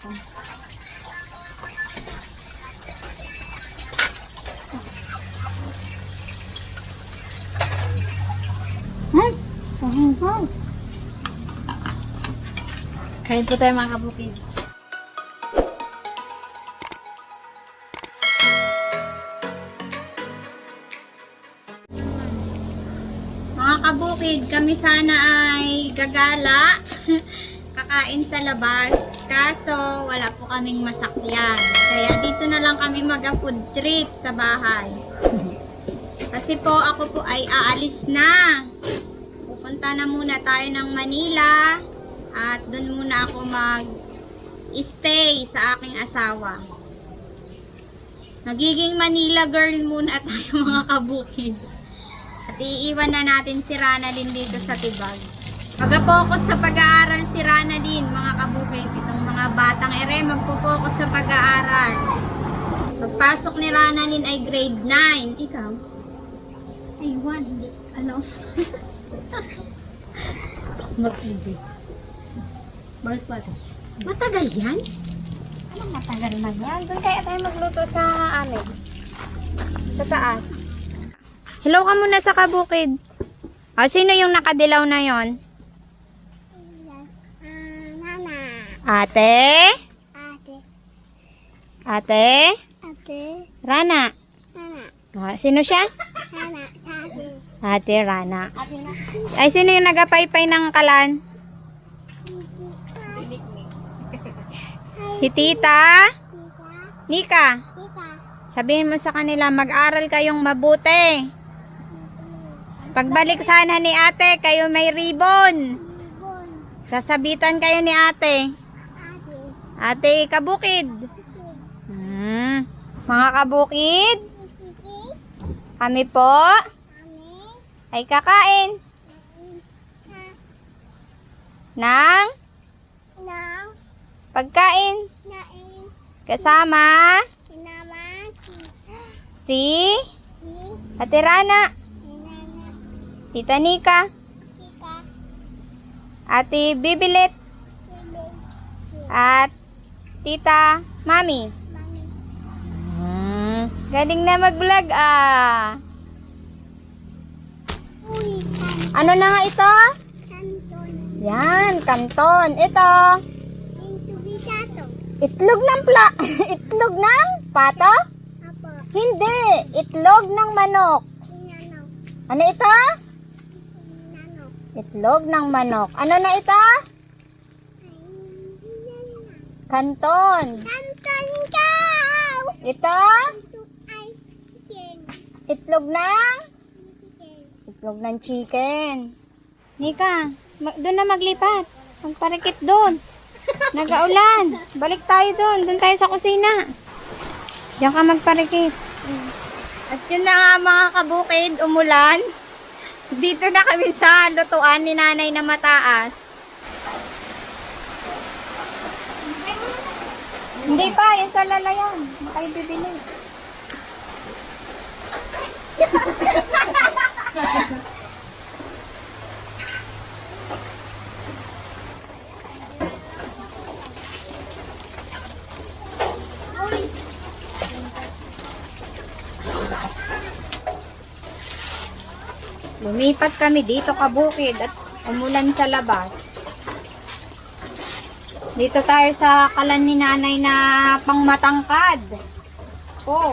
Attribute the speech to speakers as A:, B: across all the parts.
A: Hmm? Pahungkaw. Kain po tayo mga kabukid. Mga kabukid, kami sana ay gagala. Kakain sa labas. Kaso, wala po kaming masakyan. Kaya dito na lang kami mag-food trip sa bahay. Kasi po, ako po ay aalis na. Pupunta na muna tayo ng Manila. At doon muna ako mag-stay sa aking asawa. Nagiging Manila girl muna tayo mga kabukid. At iiwan na natin si Rana din dito sa Tibag. Mag-focus sa pag-aaral si Rana din, mga kabukid. Itong mga batang ere, magpo-focus sa pag-aaral. Pagpasok ni Rana din ay grade 9. Ikaw? Ay, 1. Hindi. Ano? Mag-ibig. Bakit ba? Matagal yan? Matagal na yan? Doon kaya tayo magluto sa amin. Sa taas. Hello ka muna sa kabukid. O, sino yung nakadilaw na yon? Ate?
B: Ate.
A: Ate?
B: Ate.
A: Rana?
B: Nana.
A: O, sino siya?
B: Nana. Ate.
A: Ate Rana.
B: Ate na.
A: Ay, sino yung nagapaypay ng kalan? Si Tita? Nika?
B: Tita.
A: Sabihin mo sa kanila, mag-aral kayong mabuti. Pagbalik sana ni ate, kayo may ribbon. Sasabitan kayo ni ate.
B: Ate.
A: Kabukid. Hmm. Mga kabukid, kami po
B: Kami.
A: ay kakain
B: Ha.
A: ng
B: Nang.
A: pagkain
B: Nain.
A: kasama
B: Sinaman.
A: si. Ate Rana. Tita Nika. Ate Bibilit,
B: Bibi.
A: at Tita Mami.
B: Mami.
A: Hmm. Galing na mag-vlog ah.
B: Uy.
A: Ano na nga ito?
B: Kanton.
A: Yan, kanton. Ito, itlog ng pla... itlog ng pato?
B: Apo.
A: Hindi, itlog ng manok.
B: Inano.
A: Ano ito?
B: Inano.
A: Itlog ng manok. Ano na ito? Kanton.
B: Kanton ka!
A: Ito, itlog ng... Itlog ng chicken. Nika, mag- doon na maglipat. Magparikit doon. Nagaulan. Balik tayo doon. Doon tayo sa kusina. Diyan ka magparikit. At yun na nga mga kabukid, umulan. Dito na kami sa lutuan ni nanay na mataas. Hindi pa, yung sa lalayan. Makay bibili. Lumipat kami dito kabukid at umulan sa labas. Dito tayo sa kalan ni nanay na pangmatangkad. Oh.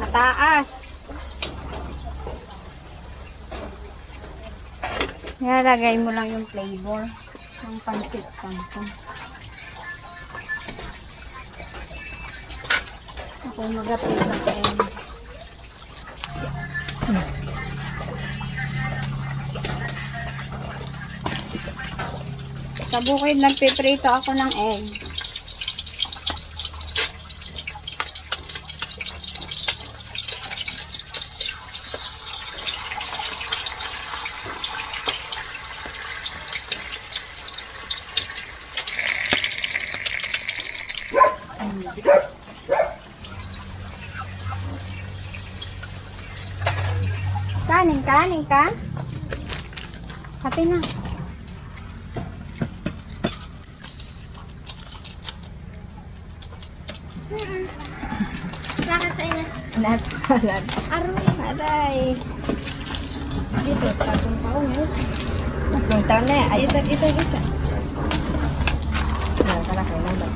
A: Mataas. Nilagay mo lang yung flavor ng pansit canton. Ako mag-apit na kayo. Sa bukid, nagpiprito ako ng egg. Kanin ka? Kanin ka? Kape na.
C: Banat salad.
B: Aroy.
C: Aray. Dito, tatlong taon eh. Tatlong taon na eh. Ay, isa, isa, isa. Yan, tala kayo lang ba?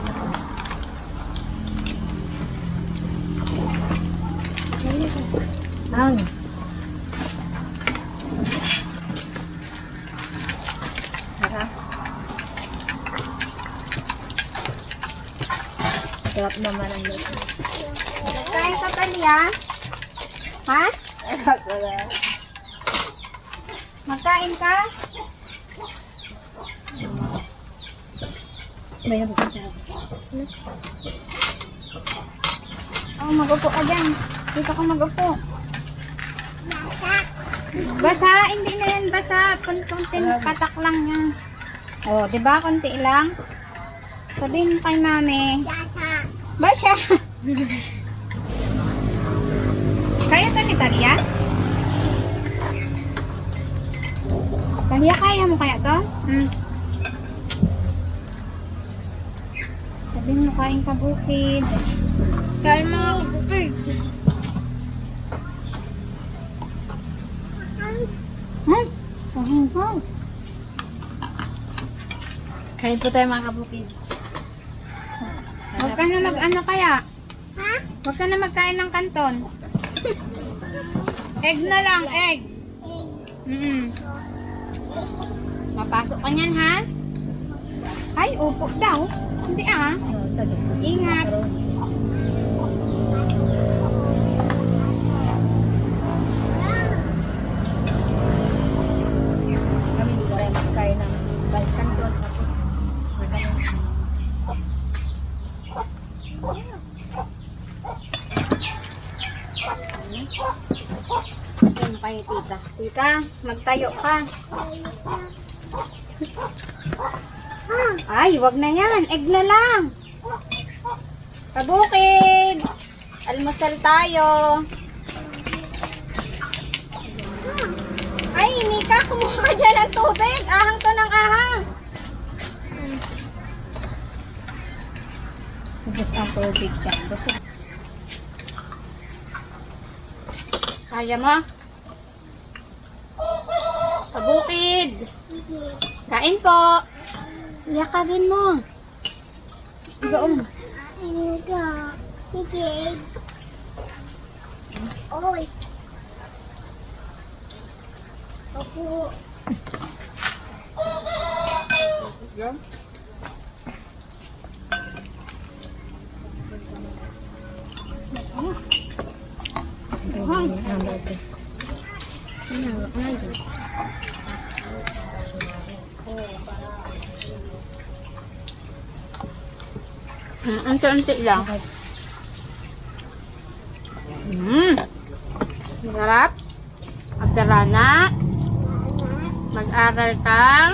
C: Ang. Sarap. Sarap naman ang luto.
A: Talia? Ha? Magkain ka? Oh, magupo ka dyan. Dito ka magupo.
B: Basa.
A: Basa, hindi na yan basa. Kunting patak lang yan. Oh, di ba? Kunti lang. Sabihin kay mami.
B: Basa.
A: Basya. kaya to ni Talia? Talia, kaya mo kaya to? Hmm. Sabihin mo kain ka bukid. Kain mga bukid. Hmm? Pahungkaw.
C: Kain po tayo mga kabukid.
A: Huwag ka na mag-ano kaya?
B: Ha?
A: Huwag ka na magkain ng kanton. Egg na lang, egg. Mm Mapasok ka niyan, ha? Ay, upo daw. Hindi ah. Ingat. Tita. Magtayo ka. Ay, wag na yan. Egg na lang. Kabukid. Almusal tayo. Ay, Nika, kumuha ka dyan ng tubig. Ahang to ng ahang.
C: Ubus ang tubig. Busog.
A: Kaya mo? Kabukid. Kain po. Yakagin mo. Igoong.
B: Inigo. Sige. Oy. Opo.
C: Ang dati.
A: Mm, unti-unti lang. Mm. Sarap. Agdarana. Mag-aral kang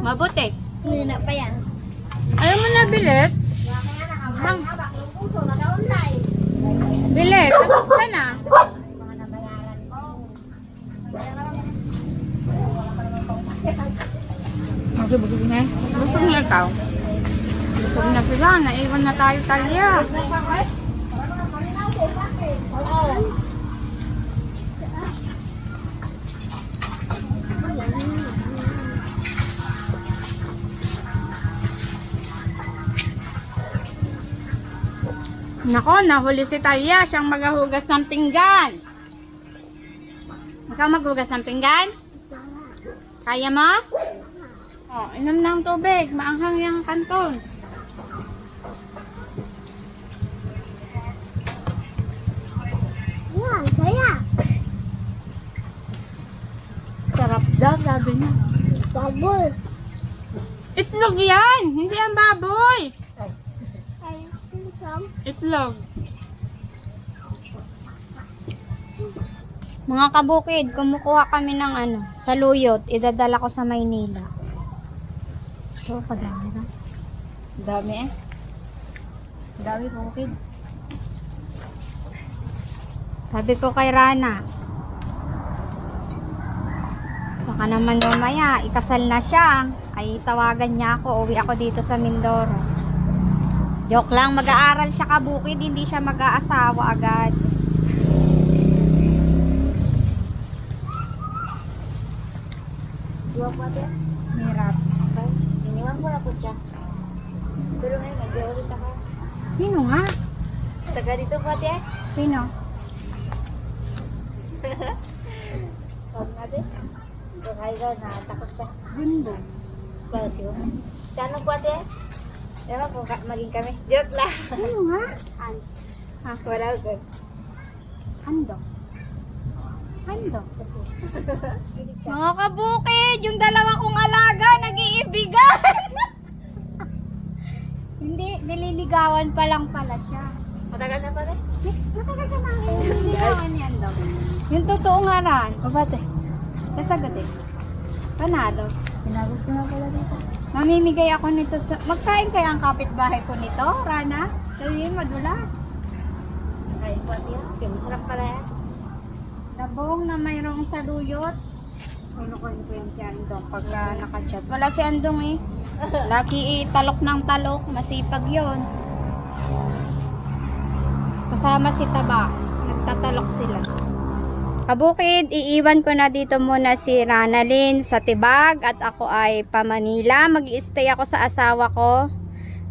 A: mabuti.
B: Muna pa yan.
A: Ayaw mo na bilit? Ang bilit. Tapos ka na.
C: Magsubusog na eh.
A: Gusto niya ikaw? Gusto niya sila. Naiwan na tayo talya. Nako, nahuli si Talia. Siyang maghugas ng pinggan. Ikaw maghugas ng pinggan? Kaya mo? Oh, inom ng tubig. Maanghang yung kanton.
B: Yan, saya.
A: Sarap daw, sabi niya.
B: Babol.
A: Itlog yan! Hindi ang baboy! Itlog. Mga kabukid, kumukuha kami ng ano, saluyot. Idadala ko sa Maynila. So, kadami na.
C: Dami eh. Dami kabukid.
A: Sabi ko kay Rana, baka naman mamaya, ikasal na siya. Ay tawagan niya ako, uwi ako dito sa Mindoro. Joke lang, mag-aaral siya kabukid, hindi siya mag-aasawa agad.
C: Dua po ate.
A: Hirap.
C: Ay, iniwan ko na po siya. Pero ngayon, nag-ulit ako.
A: Sino nga?
C: Taga dito po ate.
A: Sino?
C: Huwag nga ate. Ito kayo daw, nakatakot ka.
A: Gundo.
C: Bakit yun? Sana po ate. Ewan po, maging kami. Joke lang.
A: Sino nga?
C: Ah, wala ko.
A: Ando. Ando. Mga kabukid, yung dalawa kong alaga, nag-iibigan. hindi, nililigawan pa lang pala siya.
C: Matagal na pala.
A: Eh, Matagal ka namin nililigawan yan daw. Yung totoo nga ran. O ba't eh? Eh. Panalo.
C: Sinabot ko na pala dito.
A: Mamimigay ako nito sa... Magkain kaya ang kapitbahay ko nito, Rana? Sabihin, madulas.
C: Ay, po. Okay, masarap pala yan.
A: Dabong na mayroong saluyot. Kunukunin ko yung si Andong pag uh, nakachat. Wala si Andong eh. Laki eh, talok ng talok. Masipag yon. Kasama si Taba. Nagtatalok sila. Kabukid, iiwan ko na dito muna si Ranalyn sa Tibag at ako ay pa Manila. mag stay ako sa asawa ko.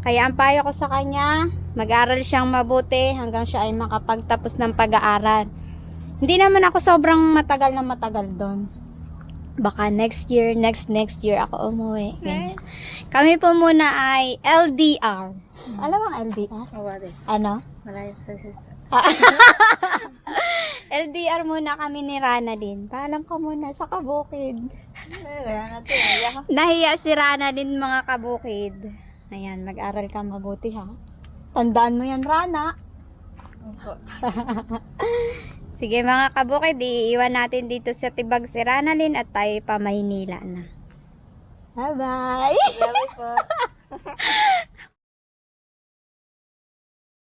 A: Kaya ang payo ko sa kanya, mag-aral siyang mabuti hanggang siya ay makapagtapos ng pag-aaral. Hindi naman ako sobrang matagal na matagal doon. Baka next year, next next year ako umuwi. Ganyan. Kami po muna ay LDR. Alam mo ang LDR?
C: Ate.
A: Ano?
C: Malayo sa.
A: LDR muna kami ni Rana din. Paalam ka muna sa kabukid. Nahiya si Rana din mga kabukid. Ayan, mag-aral ka mabuti ha. Tandaan mo yan, Rana.
C: Opo.
A: Sige mga kabukid, iiwan natin dito sa Tibag si Ranalyn at tayo pa Maynila na. Bye-bye!
C: Grabe po.